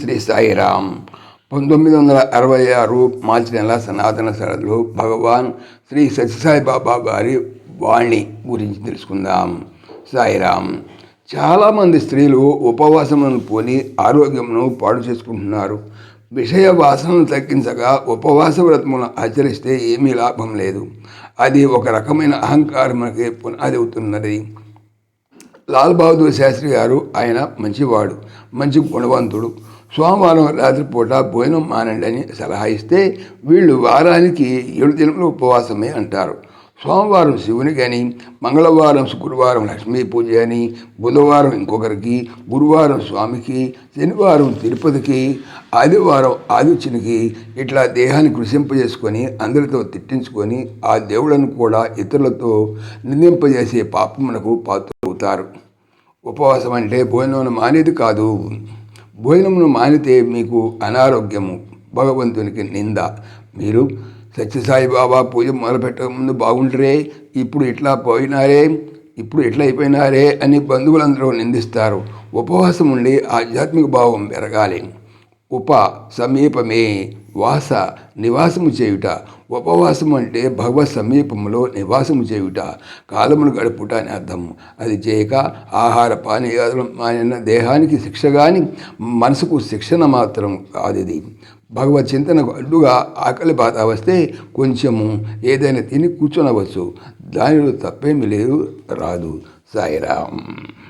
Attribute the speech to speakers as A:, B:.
A: శ్రీ సాయిరామ్. పంతొమ్మిది వందల అరవై ఆరు మార్చి నెల సనాతన సరళలో భగవాన్ శ్రీ సత్యసాయి బాబా గారి వాణి గురించి తెలుసుకుందాం. సాయిరామ్ చాలామంది స్త్రీలు ఉపవాసమును పోని ఆరోగ్యమును పాడు చేసుకుంటున్నారు. విషయ వాసనను తగ్గించగా ఉపవాస వ్రతమును ఆచరిస్తే ఏమీ లాభం లేదు. అది ఒక రకమైన అహంకారమునకి పునాది అవుతున్నది లాల్ బహదూర్ శాస్త్రి గారు ఆయన మంచివాడు మంచి గుణవంతుడు. సోమవారం రాత్రిపూట భోజనం మానండి అని సలహా ఇస్తే వీళ్ళు వారానికి ఏడు దినములు ఉపవాసమే అంటారు. సోమవారం శివునికి అని మంగళవారం శుక్రవారం లక్ష్మీ పూజ అని బుధవారం ఇంకొకరికి గురువారం స్వామికి శనివారం తిరుపతికి ఆదివారం ఆదిత్యునికి ఇట్లా దేహాన్ని కృషింపజేసుకొని అందరితో తిట్టించుకొని ఆ దేవుళ్ళను కూడా ఇతరులతో నిందింపజేసే పాపమునకు పాత్రవుతారు. ఉపవాసం అంటే భోజనం మానేది కాదు. భోజనమును మానితే మీకు అనారోగ్యము. భగవంతునికి నింద. మీరు సత్యసాయి బాబా పూజ మొదలుపెట్టక ముందు బాగుంటారే ఇప్పుడు ఇట్లా పోయినారే? ఇప్పుడు ఎట్లా అయిపోయినారే అని బంధువులందరూ నిందిస్తారు. ఉపవాసం ఉండి ఆధ్యాత్మిక భావం పెరగాలి. ఉప సమీపమే వాస నివాసము చేయుట. ఉపవాసము అంటే భగవత్ సమీపములో నివాసము చేయుట. కాలమును గడుపుట అని అర్థం. అది చేయక ఆహార పానీయాలు దేహానికి శిక్ష కానీ మనసుకు శిక్షణ మాత్రం కాదిది. భగవత్ చింతనకు అడ్డుగా ఆకలి బాధ వస్తే కొంచెము ఏదైనా తిని కూర్చొనవచ్చు. దానిలో తప్పేమీ లేదు రాదు. సాయిరామ్.